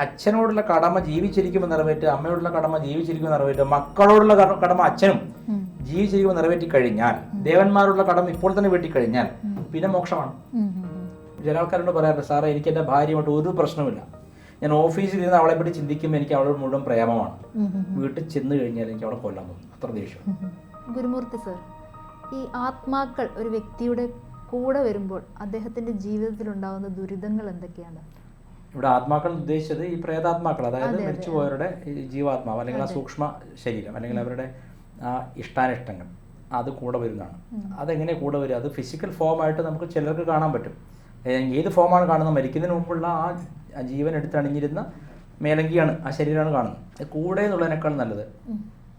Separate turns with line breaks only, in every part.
അച്ഛനോടുള്ള കടമ ജീവിച്ചിരിക്കുമ്പോൾ നിറവേറ്റുക അമ്മയോടുള്ള കടമ ജീവിച്ചിരിക്കുമ്പോൾ നിറവേറ്റുക മക്കളോടുള്ള കടമ അച്ഛനും ജീവിച്ചിരിക്കുമ്പോൾ നിറവേറ്റി കഴിഞ്ഞാൽ ദേവന്മാരുള്ള കടമ ഇപ്പോൾ തന്നെ വെട്ടി കഴിഞ്ഞാൽ പിന്നെ മോക്ഷമാണ്. ചില ആൾക്കാരോട് പറയാറുണ്ട് സാറേ എനിക്ക് എന്റെ ഭാര്യയുമായിട്ട് ഒരു പ്രശ്നമില്ല ഞാൻ ഓഫീസിൽ ഇരുന്ന് അവളെ പറ്റി ചിന്തിക്കുമ്പോൾ എനിക്ക് അവളോട് മുഴുവൻ പ്രേമമാണ്. വീട്ടിൽ ചെന്ന് കഴിഞ്ഞാൽ എനിക്ക് അവളെ കൊല്ലാൻ തോന്നും. അത്ര ദേഷ്യം.
ഗുരുമൂർത്തി സർ ഈ ആത്മാക്കൾ ഒരു വ്യക്തിയുടെ കൂടെ വരുമ്പോൾ അദ്ദേഹത്തിന്റെ ജീവിതത്തിൽ ഉണ്ടാകുന്ന ദുരിതങ്ങൾ എന്തൊക്കെയാണ്?
ഇവിടെ ആത്മാക്കൾ ഉദ്ദേശിച്ചത് ഈ പ്രേതാത്മാക്കൾ അതായത് മരിച്ചുപോയവരുടെ ജീവാത്മാവ് അല്ലെങ്കിൽ ആ സൂക്ഷ്മ ശരീരം അല്ലെങ്കിൽ അവരുടെ ആ ഇഷ്ടാനിഷ്ടങ്ങൾ അത് കൂടെ വരുന്നതാണ്. അതെങ്ങനെ കൂടെ വരിക? അത് ഫിസിക്കൽ ഫോം ആയിട്ട് നമുക്ക് ചിലർക്ക് കാണാൻ പറ്റും. ഏത് ഫോമാണ് കാണുന്നത്? മരിക്കുന്നതിന് മുമ്പുള്ള ആ ജീവൻ എടുത്തണിഞ്ഞിരുന്ന മേലങ്കിയാണ് ആ ശരീരമാണ് കാണുന്നത്. കൂടെ എന്നുള്ളതിനേക്കാൾ നല്ലത്.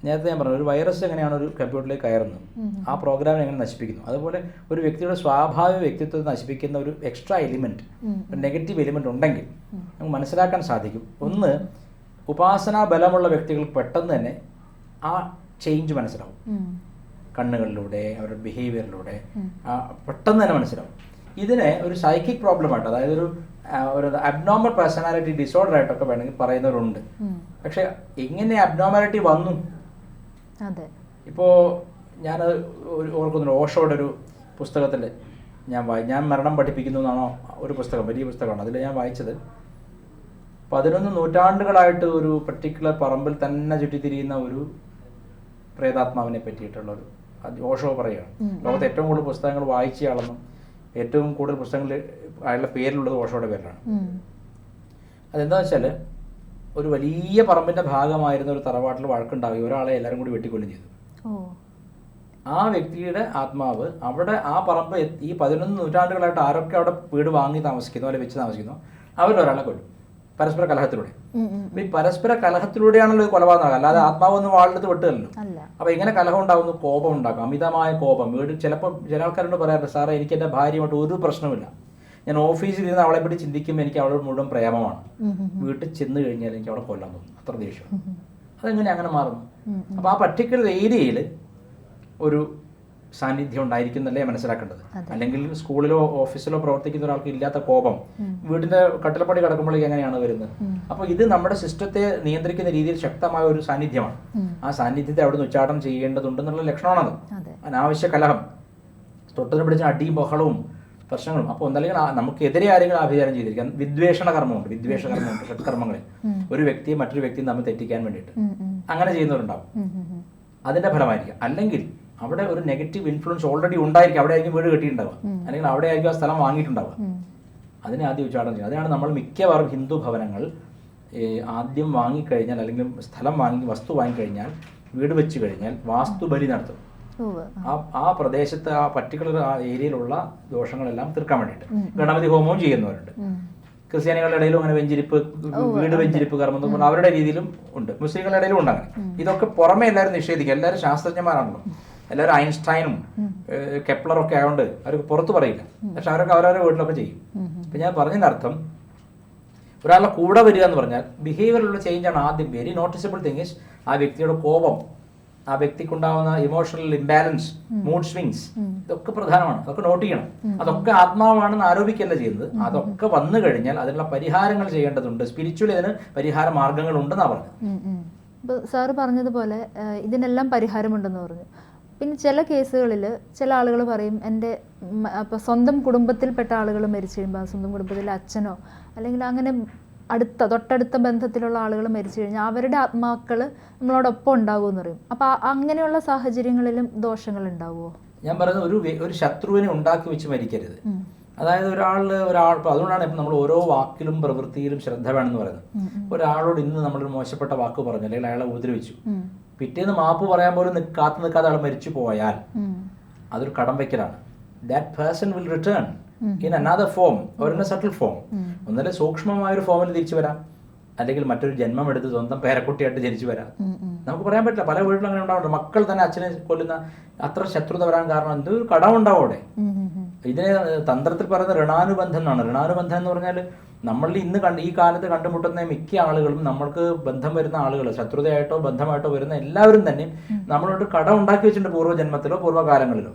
നേരത്തെ ഞാൻ പറഞ്ഞു ഒരു വൈറസ് എങ്ങനെയാണ് ഒരു കമ്പ്യൂട്ടറിലേക്ക് കയറുന്നത്? ആ പ്രോഗ്രാം എങ്ങനെ നശിപ്പിക്കുന്നു? അതുപോലെ ഒരു വ്യക്തിയുടെ സ്വാഭാവിക വ്യക്തിത്വത്തെ നശിപ്പിക്കുന്ന ഒരു എക്സ്ട്രാ എലിമെന്റ് ഒരു നെഗറ്റീവ് എലിമെന്റ് ഉണ്ടെങ്കിൽ നമുക്ക് മനസ്സിലാക്കാൻ സാധിക്കും. ഒന്ന് ഉപാസനാ ബലമുള്ള വ്യക്തികൾ പെട്ടെന്ന് തന്നെ ആ ചേഞ്ച് മനസ്സിലാവും. കണ്ണുകളിലൂടെ അവരുടെ ബിഹേവിയറിലൂടെ ആ പെട്ടെന്ന് തന്നെ മനസ്സിലാവും. ഇതിനെ ഒരു സൈക്കിക് പ്രോബ്ലമായിട്ട് അതായത് ഒരു ഒരു അബ്നോർമൽ പേഴ്സണാലിറ്റി ഡിസോർഡർ ആയിട്ടൊക്കെ വേണമെങ്കിൽ പറയുന്നവരുണ്ട്. പക്ഷെ എങ്ങനെ അബ്നോർമാലിറ്റി വന്നു? ഇപ്പോൾ ഞാൻ ഒരു ഓർക്കുന്നുണ്ട്. ഓഷോയുടെ ഒരു പുസ്തകത്തിൽ ഞാൻ വായി ഞാൻ മരണം പഠിപ്പിക്കുന്നു എന്നാണോ? ഒരു പുസ്തകം വലിയ പുസ്തകമാണ്. അതിൽ ഞാൻ വായിച്ചത്. പതിനൊന്ന് നൂറ്റാണ്ടുകളായിട്ട് ഒരു പർട്ടിക്കുലർ പറമ്പിൽ തന്നെ ചുറ്റിത്തിരിയുന്ന ഒരു പ്രേതാത്മാവിനെ പറ്റിയിട്ടുള്ള ഒരു ഓഷോ പറയുകയാണ്. ലോകത്ത് ഏറ്റവും കൂടുതൽ പുസ്തകങ്ങൾ വായിച്ചയാളെന്നും ഏറ്റവും കൂടുതൽ പുസ്തകങ്ങൾ അയാളുടെ പേരിലുള്ളത് ഓഷോയുടെ പേരിലാണ്. അതെന്താ വെച്ചാൽ ഒരു വലിയ പറമ്പിന്റെ ഭാഗമായിരുന്ന ഒരു തറവാട്ടിൽ വഴക്കുണ്ടാവുക ഒരാളെ എല്ലാവരും കൂടി വെട്ടിക്കൊല്ലും ചെയ്തു. ആ വ്യക്തിയുടെ ആത്മാവ് അവിടെ ആ പറമ്പ് ഈ പതിനൊന്ന് നൂറ്റാണ്ടുകളായിട്ട് ആരൊക്കെ അവിടെ വീട് വാങ്ങി താമസിക്കുന്നു അല്ലെങ്കിൽ വെച്ച് താമസിക്കുന്നു അവരിൽ ഒരാളെ കൊല്ലും. പരസ്പര കലഹത്തിലൂടെ. അപ്പൊ ഈ പരസ്പര കലഹത്തിലൂടെയാണല്ലോ കൊലപാതകം അല്ലാതെ ആത്മാവൊന്നും വാളെടുത്ത് വെട്ടുകയല്ലോ അപ്പൊ എങ്ങനെ കലഹം ഉണ്ടാകുന്നു? കോപം ഉണ്ടാക്കും. അമിതമായ കോപം. വീട് ചിലപ്പോൾ ചില ആൾക്കാരോട് പറയാറുണ്ട് സാറേ എനിക്ക് എന്റെ ഭാര്യയുമായിട്ട് ഒരു പ്രശ്നമില്ല ഞാൻ ഓഫീസിൽ ഇരുന്ന് അവളെ പറ്റി ചിന്തിക്കുമ്പോൾ എനിക്ക് അവളോട് മുഴുവൻ പ്രേമമാണ്. വീട്ടിൽ ചെന്ന് കഴിഞ്ഞാൽ എനിക്ക് അവളെ കൊല്ലാൻ തോന്നും. അത്ര ദേഷ്യം. അതെങ്ങനെ അങ്ങനെ മാറുന്നു?
അപ്പൊ
അപ്പോൾ ആ പർട്ടിക്കുലർ ഏരിയയിൽ ഒരു സാന്നിധ്യം ഉണ്ടായിരിക്കുന്നല്ലേ മനസ്സിലാക്കേണ്ടത്. അല്ലെങ്കിൽ സ്കൂളിലോ ഓഫീസിലോ പ്രവർത്തിക്കുന്ന ഒരാൾക്ക് ഇല്ലാത്ത കോപം വീടിന്റെ കട്ടിലപ്പടി കിടക്കുമ്പോഴേക്ക് എങ്ങനെയാണ് വരുന്നത്? അപ്പോൾ ഇത് നമ്മുടെ സിസ്റ്റത്തെ നിയന്ത്രിക്കുന്ന രീതിയിൽ ശക്തമായ ഒരു സാന്നിധ്യമാണ്. ആ സാന്നിധ്യത്തെ അവിടെ നിന്ന് ഉച്ചാടനം ചെയ്യേണ്ടതുണ്ടെന്നുള്ള ലക്ഷണമാണത്. അനാവശ്യ കലഹം തൊട്ടതിന് പിടിച്ച അടിയും ബഹളവും പ്രശ്നങ്ങളും. അപ്പോൾ ഒന്നല്ലെങ്കിൽ നമുക്കെതിരെ ആരെങ്കിലും ആഭിചാരം ചെയ്തിരിക്കാം. വിദ്വേഷണ കർമ്മമുണ്ട്. വിദ്വേഷ കർമ്മമുണ്ട്. ഷഡ്കർമ്മങ്ങളിൽ ഒരു വ്യക്തിയും മറ്റൊരു വ്യക്തിയും തമ്മിൽ തെറ്റിക്കാൻ വേണ്ടിയിട്ട്. അങ്ങനെ ചെയ്യുന്നവരുണ്ടാവും. അതിന്റെ ഫലമായിരിക്കും. അല്ലെങ്കിൽ അവിടെ ഒരു നെഗറ്റീവ് ഇൻഫ്ലുവൻസ് ഓൾറെഡി ഉണ്ടായിരിക്കും. അവിടെ ആയിരിക്കും വീട് കെട്ടിയിട്ടുണ്ടാവുക. അല്ലെങ്കിൽ അവിടെ ആയിരിക്കും ആ സ്ഥലം വാങ്ങിയിട്ടുണ്ടാവുക. അതിനെ ആദ്യം ഉച്ചാടനം ചെയ്യും അതിനാണ് നമ്മൾ മിക്കവാറും ഹിന്ദു ഭവനങ്ങൾ ആദ്യം വാങ്ങിക്കഴിഞ്ഞാൽ അല്ലെങ്കിൽ സ്ഥലം വാങ്ങി വസ്തു വാങ്ങിക്കഴിഞ്ഞാൽ വീട് വെച്ച് കഴിഞ്ഞാൽ വാസ്തു ബലി
നടത്തും.
ആ. ആ പ്രദേശത്ത് ആ പർട്ടിക്കുലർ ആ ഏരിയയിലുള്ള ദോഷങ്ങളെല്ലാം തീർക്കാൻ വേണ്ടിയിട്ട്. ഗണപതി ഹോമവും ചെയ്യുന്നവരുണ്ട്. ക്രിസ്ത്യാനികളുടെ ഇടയിലും അങ്ങനെ വെഞ്ചിരിപ്പ് വീട് വെഞ്ചിരിപ്പ് കർമ്മം എന്ന് പറഞ്ഞാൽ അവരുടെ രീതിയിലും ഉണ്ട്. മുസ്ലിങ്ങളുടെ ഇടയിലും ഉണ്ട് അങ്ങനെ. ഇതൊക്കെ പുറമെ എല്ലാവരും നിഷേധിക്കുക. എല്ലാവരും ശാസ്ത്രജ്ഞന്മാരാണല്ലോ. എല്ലാവരും ഐൻസ്റ്റൈനും കെപ്ലറും ഒക്കെ ആയതുകൊണ്ട് അവർക്ക് പുറത്ത് പറയില്ല. പക്ഷെ അവരൊക്കെ അവരവരുടെ വീട്ടിലൊക്കെ ചെയ്യും. അപ്പൊ ഞാൻ പറഞ്ഞതിനർത്ഥം അർത്ഥം ഒരാളുടെ കൂടെ വരിക എന്ന് പറഞ്ഞാൽ ബിഹേവിയറിലുള്ള ചേഞ്ചാണ് ആദ്യം വെരി നോട്ടീസബിൾ തിങ് ആ വ്യക്തിയുടെ കോപം ആ വ്യക്തിക്കുണ്ടാവുന്ന ഇമോഷണൽ ഇംബാലൻസ് മൂഡ് സ്വിങ്സ് ഇതൊക്കെ പ്രധാനമാണ്. അതൊക്കെ നോട്ട് ചെയ്യണം. അതൊക്കെ ആത്മാവാണെന്ന് ആരോപിക്കല്ല ചെയ്യുന്നത്. അതൊക്കെ വന്നു കഴിഞ്ഞാൽ അതിനുള്ള പരിഹാരങ്ങൾ ചെയ്യേണ്ടതുണ്ട്. സ്പിരിച്വലി അതിന് പരിഹാര മാർഗങ്ങൾ ഉണ്ടെന്നാണ് പറഞ്ഞത്
സാർ. സാറ് പറഞ്ഞതുപോലെ ഇതിനെല്ലാം പരിഹാരമുണ്ടെന്ന് പറഞ്ഞു. പിന്നെ ചില കേസുകളിൽ ചില ആളുകൾ പറയും എന്റെ അപ്പം സ്വന്തം കുടുംബത്തിൽപ്പെട്ട ആളുകൾ മരിച്ചു കഴിയുമ്പോൾ സ്വന്തം കുടുംബത്തിലെ അച്ഛനോ അല്ലെങ്കിൽ അങ്ങനെ അടുത്ത തൊട്ടടുത്ത ബന്ധത്തിലുള്ള ആളുകൾ മരിച്ചു കഴിഞ്ഞാൽ അവരുടെ ആത്മാക്കൾ നമ്മളോടൊപ്പം ഉണ്ടാകുമെന്ന് പറയും. അപ്പോൾ അങ്ങനെയുള്ള സാഹചര്യങ്ങളിലും ദോഷങ്ങൾ ഉണ്ടാവുമോ?
ഞാൻ പറയുന്നത് ഒരു ഒരു ശത്രുവിനെ ഉണ്ടാക്കി വെച്ച് മരിക്കരുത്. അതായത് ഒരാൾ ഒരാൾ അതുകൊണ്ടാണ് ഇപ്പം നമ്മൾ ഓരോ വാക്കിലും പ്രവൃത്തിയിലും ശ്രദ്ധ വേണമെന്ന് പറയുന്നത്. ഒരാളോട് ഇന്ന് നമ്മളൊരു മോശപ്പെട്ട വാക്ക് പറഞ്ഞു അല്ലെങ്കിൽ അയാളെ ഉപദ്രവിച്ചു. പിറ്റേന്ന് മാപ്പ് പറയാൻ പോലും കാത്തു നിൽക്കാതെ ആൾ മരിച്ചു പോയാൽ അതൊരു കടം വെക്കലാണ് that person will return in another form ഒരു സട്ടിൽ ഫോം ഒന്നല്ല സൂക്ഷ്മമായ ഒരു ഫോമിൽ തിരിച്ചു വരാം. അല്ലെങ്കിൽ മറ്റൊരു ജന്മം എടുത്ത് സ്വന്തം പേരക്കുട്ടിയായിട്ട് ജനിച്ചു വരാം. നമുക്ക് പറയാൻ പറ്റില്ല. പല വീട്ടിലും അങ്ങനെ ഉണ്ടാവുന്നുണ്ട്. മക്കൾ തന്നെ അച്ഛനെ കൊല്ലുന്ന അത്ര ശത്രുത വരാൻ കാരണം എന്തോ ഒരു കടം ഉണ്ടാവും അവിടെ. ഇതിനെ തന്ത്രത്തിൽ പറയുന്ന ഋണാനുബന്ധം എന്നാണ്. ഋണാനുബന്ധം എന്ന് പറഞ്ഞാൽ നമ്മളിൽ ഇന്ന് കണ്ട് ഈ കാലത്ത് കണ്ടുമുട്ടുന്ന മിക്ക ആളുകളും നമ്മൾക്ക് ബന്ധം വരുന്ന ആളുകൾ ശത്രുതയായിട്ടോ ബന്ധമായിട്ടോ വരുന്ന എല്ലാവരും തന്നെ നമ്മളോട് കട ഉണ്ടാക്കി വെച്ചിട്ടുണ്ട് പൂർവജന്മത്തിലോ പൂർവകാലങ്ങളിലോ.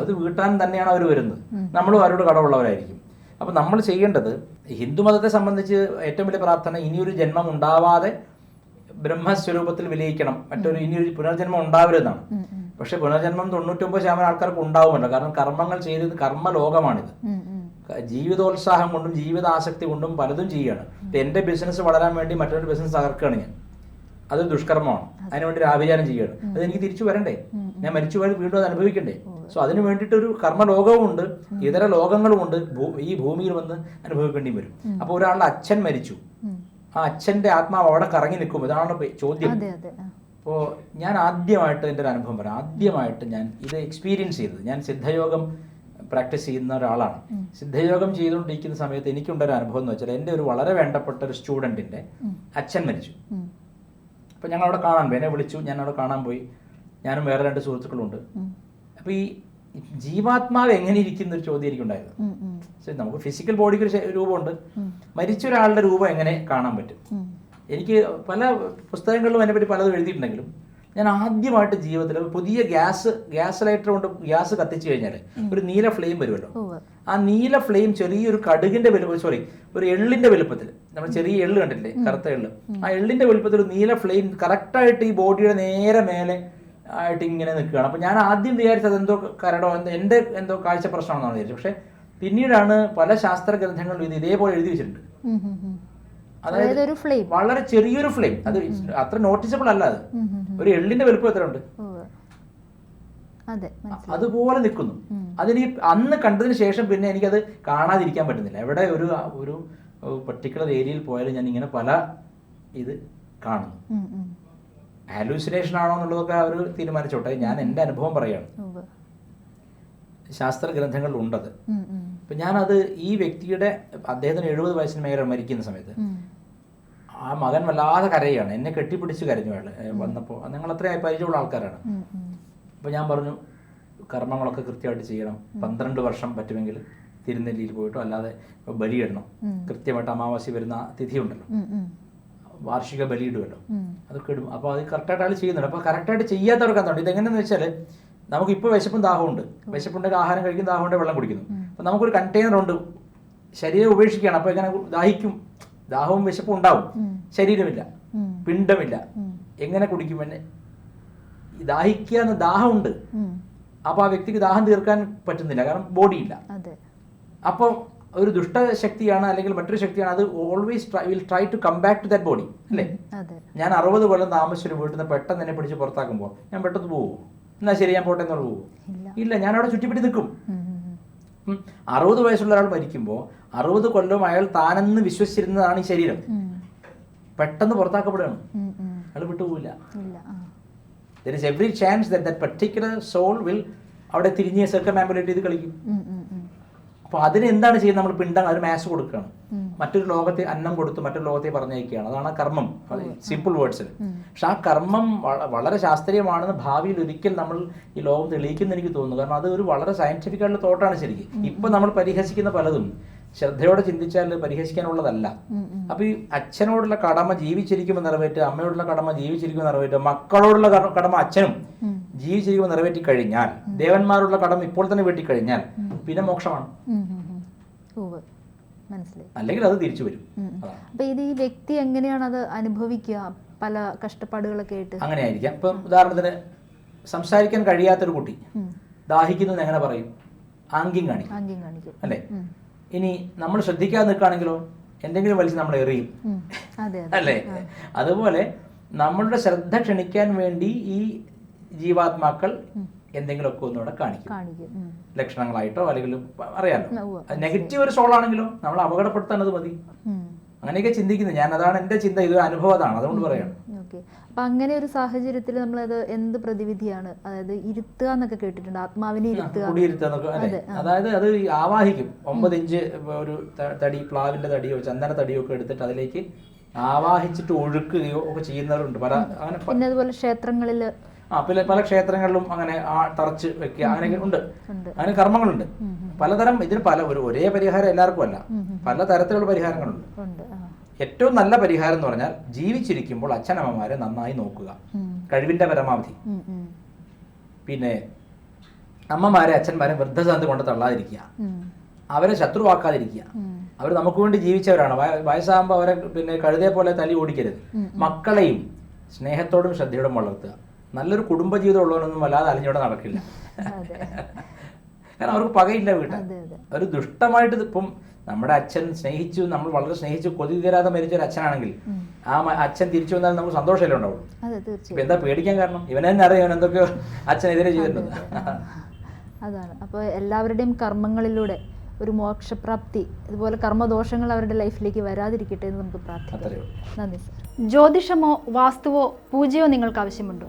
അത് വീട്ടാൻ തന്നെയാണ് അവർ വരുന്നത്. നമ്മളും അവരോട് കടമുള്ളവരായിരിക്കും. അപ്പോൾ നമ്മൾ ചെയ്യേണ്ടത് ഹിന്ദുമതത്തെ സംബന്ധിച്ച് ഏറ്റവും വലിയ പ്രാർത്ഥന ഇനിയൊരു ജന്മം ഉണ്ടാവാതെ ബ്രഹ്മസ്വരൂപത്തിൽ വിലയിക്കണം. മറ്റൊരു ഇനിയൊരു പുനർജന്മം ഉണ്ടാവരുതെന്നാണ്. പക്ഷെ പുനർജന്മം തൊണ്ണൂറ്റൊമ്പത് ശതമാനം ആൾക്കാർക്ക് ഉണ്ടാവുമല്ലോ. കാരണം കർമ്മങ്ങൾ ചെയ്തത് കർമ്മലോകമാണിത്. ജീവിതോത്സാഹം കൊണ്ടും ജീവിതാസക്തി കൊണ്ടും പലതും ചെയ്യുകയാണ് ഇപ്പൊ എന്റെ ബിസിനസ് വളരാൻ വേണ്ടി മറ്റൊരു ബിസിനസ് തകർക്കുകയാണ് ഞാൻ. അതൊരു ദുഷ്കർമ്മമാണ്. അതിനുവേണ്ടി ഒരു ആഭിചാരം ചെയ്യണം അത് എനിക്ക് തിരിച്ചു വരണ്ടേ? ഞാൻ മരിച്ചു പോയത് വീണ്ടും അത് അനുഭവിക്കണ്ടേ? സോ അതിനു വേണ്ടിയിട്ട് ഒരു കർമ്മലോകവും ഉണ്ട്. ഇതര ലോകങ്ങളും ഉണ്ട് ഈ ഭൂമിയിൽ വന്ന് അനുഭവിക്കേണ്ടി വരും. അപ്പോൾ ഒരാളുടെ അച്ഛൻ മരിച്ചു. ആ അച്ഛന്റെ ആത്മാവ് അവിടെ കറങ്ങി നിൽക്കും ഇതാണ് ചോദ്യം. അപ്പോൾ ഞാൻ ആദ്യമായിട്ട് എന്റെ ഒരു അനുഭവം പറയാം. ആദ്യമായിട്ട് ഞാൻ ഇത് എക്സ്പീരിയൻസ് ചെയ്തത്. ഞാൻ സിദ്ധയോഗം പ്രാക്ടീസ് ചെയ്യുന്ന ഒരാളാണ്. സിദ്ധയോഗം ചെയ്തുകൊണ്ടിരിക്കുന്ന സമയത്ത് എനിക്കുണ്ടൊരു അനുഭവം എന്ന് വെച്ചാൽ എന്റെ ഒരു വളരെ വേണ്ടപ്പെട്ട ഒരു സ്റ്റുഡന്റിന്റെ അച്ഛൻ മരിച്ചു. അപ്പോൾ ഞങ്ങൾ അവിടെ കാണാൻ പോയി. എന്നെ വിളിച്ചു. ഞാൻ അവിടെ കാണാൻ പോയി. ഞാനും വേറെ രണ്ട് സുഹൃത്തുക്കളുണ്ട് അപ്പോൾ ഈ ജീവാത്മാവ് എങ്ങനെ ഇരിക്കുന്ന ഒരു ചോദ്യം
ഉം,
ശരി, നമുക്ക് ഫിസിക്കൽ ബോഡിക്ക് ഒരു രൂപമുണ്ട്. മരിച്ച ഒരാളുടെ രൂപം എങ്ങനെ കാണാൻ പറ്റും. എനിക്ക് പല പുസ്തകങ്ങളിലും അതിനെപ്പറ്റി പലതും എഴുതിയിട്ടുണ്ടെങ്കിലും ഞാൻ ആദ്യമായിട്ട് ജീവിതത്തിൽ പുതിയ ഗ്യാസ് ഗ്യാസ് ലൈറ്റർ കൊണ്ട് ഗ്യാസ് കത്തിച്ചു കഴിഞ്ഞാൽ ഒരു നീല ഫ്ലെയിം വരുമല്ലോ. ആ നീല ഫ്ലെയിം ചെറിയൊരു കടുകിന്റെ വലുപ്പം സോറി ഒരു എള്ളിന്റെ വലുപ്പത്തിൽ നമ്മൾ ചെറിയ എള്ള് കണ്ടില്ലേ കറുത്ത എള്ള്. ആ എള്ളിന്റെ വലുപ്പത്തിൽ ഒരു നീല ഫ്ലെയിം കറക്റ്റായിട്ട് ഈ ബോഡിയുടെ നേരെ മേലെ ആയിട്ട് ഇങ്ങനെ നിൽക്കുകയാണ്. അപ്പോൾ ഞാൻ ആദ്യം വിചാരിച്ചത് എന്തോ കരടോ എന്തോ എന്റെ എന്തോ കാഴ്ച പ്രശ്നമാണെന്നാണ് വിചാരിച്ചത്. പക്ഷേ പിന്നീടാണ് പല ശാസ്ത്ര ഗ്രന്ഥങ്ങളിലും ഇത് ഇതേപോലെ എഴുതി വെച്ചിട്ടുണ്ട്. അതായത്
ഒരു ഫ്ലെയിം
വളരെ ചെറിയൊരു ഫ്ലെയിം അത് അത്ര നോട്ടീസബിൾ അല്ല അത്. ഒരു എള്ളിന്റെ വലുപ്പം എത്ര ഉണ്ട്? അതുപോലെ നിൽക്കുന്നു. അതിന് അന്ന് കണ്ടതിന് ശേഷം പിന്നെ എനിക്കത് കാണാതിരിക്കാൻ പറ്റുന്നില്ല. എവിടെ ഒരു ഒരു പർട്ടിക്കുലർ ഏരിയയിൽ പോയാലും ഞാൻ ഇങ്ങനെ പല ഇത് കാണുന്നു. ഹാലൂസിനേഷൻ ആണോ എന്നുള്ളതൊക്കെ അവർ തീരുമാനിച്ചോട്ടെ. ഞാൻ എന്റെ അനുഭവം പറയുകയാണ്.
ഉവ്വ്.
ശാസ്ത്ര ഗ്രന്ഥങ്ങൾ ഉണ്ടത്. അപ്പം ഞാനത് ഈ വ്യക്തിയുടെ അദ്ദേഹത്തിന് എഴുപത് വയസ്സിന് മേലെ മരിക്കുന്ന സമയത്ത് ആ മകൻ വല്ലാതെ കരയാണ്. എന്നെ കെട്ടിപ്പിടിച്ച് കരഞ്ഞു അയാൾ വന്നപ്പോൾ ഞങ്ങൾ അത്രയും പരിചയമുള്ള ആൾക്കാരാണ്.
ഉം.
ഞാൻ പറഞ്ഞു കർമ്മങ്ങളൊക്കെ കൃത്യമായിട്ട് ചെയ്യണം. പന്ത്രണ്ട് വർഷം പറ്റുമെങ്കിൽ തിരുനെല്ലിയിൽ പോയിട്ടോ അല്ലാതെ ബലിയിടണം കൃത്യമായിട്ട് അമാവാസി വരുന്ന തിഥി ഉണ്ടല്ലോ. വാർഷിക ബലിയിടുമല്ലോ. അതൊക്കെ ഇടും. അപ്പോൾ അത് കറക്റ്റായിട്ട് ആൾ ചെയ്യുന്നുണ്ട്. അപ്പോൾ കറക്റ്റായിട്ട് ചെയ്യാത്തവർക്ക് എന്താണ് ഇതെങ്ങനെയാണെന്ന് വെച്ചാൽ നമുക്കിപ്പോൾ വിശപ്പും ദാഹമുണ്ട് വിശപ്പുണ്ടെങ്കിൽ ആഹാരം കഴിക്കും ദാഹമുണ്ടെങ്കിൽ വെള്ളം കുടിക്കുന്നു. അപ്പം നമുക്കൊരു കണ്ടെയ്നർ ഉണ്ട്. ശരീരം ഉപേക്ഷിക്കുകയാണ്. അപ്പോൾ എങ്ങനെ ദാഹിക്കും? ദാഹവും വിശപ്പും ഉണ്ടാവും. ശരീരമില്ല. പിണ്ടമില്ല എങ്ങനെ കുടിക്കും? എന്നെ ദാഹിക്കുക എന്ന ദാഹമുണ്ട്. അപ്പോൾ ആ വ്യക്തിക്ക് ദാഹം തീർക്കാൻ പറ്റുന്നില്ല. കാരണം ബോഡി ഇല്ല
അതെ.
അപ്പോൾ ഒരു ദുഷ്ടശക്തിയാണ് അല്ലെങ്കിൽ മറ്റൊരു ശക്തിയാണ് അത് always will try to come back to that body അല്ലേ? ഞാൻ അറുപത് കൊല്ലം താമസിച്ചൊരു വീട്ടിൽ നിന്ന് പെട്ടെന്ന് എന്നെ പിടിച്ച് പുറത്താക്കുമ്പോൾ ഞാൻ പെട്ടെന്ന് പോകുമോ എന്നാ ശരി ഞാൻ പോട്ടെ എന്നുള്ള പോകും.
ഇല്ല.
ഞാൻ അവിടെ ചുറ്റിപ്പിടി നിൽക്കും. അറുപത് വയസ്സുള്ള ഒരാൾ മരിക്കുമ്പോൾ അറുപത് കൊല്ലം അയാൾ താനെന്ന് വിശ്വസിച്ചിരുന്നതാണ് ഈ ശരീരം. പെട്ടെന്ന് പുറത്താക്കപ്പെടുകയാണ്. അയാൾ വിട്ടുപോകില്ല there is every chance that that particular soul will അവിടെ തിരിഞ്ഞ് സെക്കൻഡ് ആംബുലേറ്റ് ചെയ്ത് കളിക്കും. അപ്പോൾ അതിന് എന്താണ് ചെയ്യുന്നത്? നമ്മൾ പിണ്ടം അതിന് മാസ് കൊടുക്കുകയാണ്. മറ്റൊരു ലോകത്തെ അന്നം കൊടുത്ത് മറ്റൊരു ലോകത്തെ പറഞ്ഞയക്കുകയാണ്. അതാണ് കർമ്മം. സിമ്പിൾ വേർഡ്സിൽ. പക്ഷെ ആ കർമ്മം വളരെ ശാസ്ത്രീയമാണെന്ന് ഭാവിയിൽ ഒരിക്കൽ നമ്മൾ ഈ ലോകം തെളിയിക്കുന്ന എനിക്ക് തോന്നുന്നു. കാരണം അത് ഒരു വളരെ സയന്റിഫിക് ആയിട്ടുള്ള തോട്ടാണ് ശരിക്കും. ഇപ്പൊ നമ്മൾ പരിഹസിക്കുന്ന പലതും ശ്രദ്ധയോടെ ചിന്തിച്ചാൽ പരിഹസിക്കാനുള്ളതല്ല. അപ്പൊ ഈ അച്ഛനോടുള്ള കടമ ജീവിച്ചിരിക്കുമ്പോൾ നിറവേറ്റുക അമ്മയോടുള്ള കടമ ജീവിച്ചിരിക്കുമ്പോൾ നിറവേറ്റുക മക്കളോടുള്ള കടമ അച്ഛനും. ജീവിച്ചിരിക്കുമ്പോൾ നിറവേറ്റി കഴിഞ്ഞാൽ ദേവന്മാരുള്ള കടം ഇപ്പോൾ തന്നെ വെട്ടി കഴിഞ്ഞാൽ പിന്നെ മോക്ഷമാണ്.
മനസ്സിലായി.
അല്ലെങ്കിൽ അത് തിരിച്ചു വരും.
ഉം. അപ്പൊ ഇത് ഈ വ്യക്തി എങ്ങനെയാണ് അത് അനുഭവിക്കുക? പല കഷ്ടപ്പാടുകളൊക്കെ ആയിട്ട്.
അങ്ങനെ ആയിരിക്കാം ഇപ്പം ഉദാഹരണത്തിന് സംസാരിക്കാൻ കഴിയാത്തൊരു കുട്ടി
ദാഹിക്കുന്നത്
ദാഹിക്കുന്നു എങ്ങനെ പറയും? ആംഗ്യം കാണിക്കും. അല്ലെ? ഇനി നമ്മൾ ശ്രദ്ധിക്കാതെ നിൽക്കുകയാണെങ്കിലോ എന്തെങ്കിലും വലിച്ച് നമ്മൾ എറിയും. അല്ലേ? അതുപോലെ നമ്മളുടെ ശ്രദ്ധ ക്ഷണിക്കാൻ വേണ്ടി ഈ ജീവാത്മാക്കൾ എന്തെങ്കിലുമൊക്കെ ഒന്നുകൂടെ കാണിക്കും. ലക്ഷണങ്ങളായിട്ടോ അല്ലെങ്കിൽ അറിയാലോ? നെഗറ്റീവ് ഒരു സോൾ ആണെങ്കിലോ നമ്മൾ അപകടപ്പെടുത്താനത് മതി.
ഉം.
അങ്ങനെയൊക്കെ ചിന്തിക്കുന്നത് ഞാൻ അതാണ് എന്റെ ചിന്ത. ഇത് അനുഭവം അതാണ്. അതുകൊണ്ട് പറയാണ്.
അപ്പൊ അങ്ങനെ ഒരു സാഹചര്യത്തിൽ നമ്മൾ അത് എന്ത് പ്രതിവിധിയാണ്? അതായത് ഇരുത്തുക എന്നൊക്കെ കേട്ടിട്ടുണ്ട്. ആത്മാവിനെ ഇരുത്തുക.
അതായത് അത് ആവാഹിക്കും. ഒമ്പത് ഇഞ്ച് ഒരു തടി പ്ലാവിന്റെ തടിയോ ചന്ദന തടിയോ ഒക്കെ എടുത്തിട്ട് അതിലേക്ക് ആവാഹിച്ചിട്ട് ഒഴുക്കുകയോ ഒക്കെ ചെയ്യുന്നവരുണ്ട്. പല അങ്ങനെ
പിന്നെ അതുപോലെ ക്ഷേത്രങ്ങളിൽ
ആ പിന്നെ പല ക്ഷേത്രങ്ങളിലും അങ്ങനെ ആ തറച്ച് വെക്കുക അങ്ങനെയൊക്കെ ഉണ്ട്. അങ്ങനെ കർമ്മങ്ങളുണ്ട്. പലതരം ഇതിന് പല ഒരു ഒരേ പരിഹാരം എല്ലാവർക്കും അല്ല. പല തരത്തിലുള്ള പരിഹാരങ്ങളുണ്ട്. ഏറ്റവും നല്ല പരിഹാരം എന്ന് പറഞ്ഞാൽ ജീവിച്ചിരിക്കുമ്പോൾ അച്ഛനമ്മമാരെ നന്നായി നോക്കുക. കഴിവിന്റെ പരമാവധി. പിന്നെ അമ്മമാരെ അച്ഛന്മാരെ വൃദ്ധസാന്തി കൊണ്ട് തള്ളാതിരിക്കുക. അവരെ ശത്രുവാക്കാതിരിക്കുക. അവർ നമുക്ക് വേണ്ടി ജീവിച്ചവരാണ്. വയ- വയസ്സാകുമ്പോൾ അവരെ പിന്നെ കഴുതയെ പോലെ തലി ഓടിക്കരുത്. മക്കളെയും സ്നേഹത്തോടും ശ്രദ്ധയോടും വളർത്തുക. നല്ലൊരു കുടുംബജീവിതം ഉള്ളവനൊന്നും വല്ലാതെ അലിഞ്ഞോടെ നടക്കില്ല. കാരണം അവർക്ക് പകയില്ല വീട്ടിൽ. ഒരു ദുഷ്ടമായിട്ട് ഇപ്പം നമ്മുടെ അച്ഛൻ സ്നേഹിച്ചു നമ്മൾ വളരെ സ്നേഹിച്ചു കൊതി തീരാതെ മരിച്ച ഒരു അച്ഛനാണെങ്കിൽ ആ അച്ഛൻ തിരിച്ചു വന്നാൽ നമുക്ക് സന്തോഷമല്ലേ ഉണ്ടാവുള്ളൂ? ഇപ്പൊ എന്താ പേടിക്കാൻ കാരണം? ഇവനെ തന്നെ അറിയാം ഇവൻ എന്തൊക്കെയോ അച്ഛനെതിരെ ചെയ്തിട്ടുണ്ട്.
അതാണ്. അപ്പോൾ എല്ലാവരുടെയും കർമ്മങ്ങളിലൂടെ ഒരു മോക്ഷപ്രാപ്തി ഇതുപോലെ കർമ്മദോഷങ്ങൾ അവരുടെ ലൈഫിലേക്ക് വരാതിരിക്കട്ടെ എന്ന് നമുക്ക് പ്രാർത്ഥിക്കാം. നന്ദി സർ.
ജ്യോതിഷമോ വാസ്തുവോ പൂജയോ നിങ്ങൾക്ക് ആവശ്യമുണ്ടോ?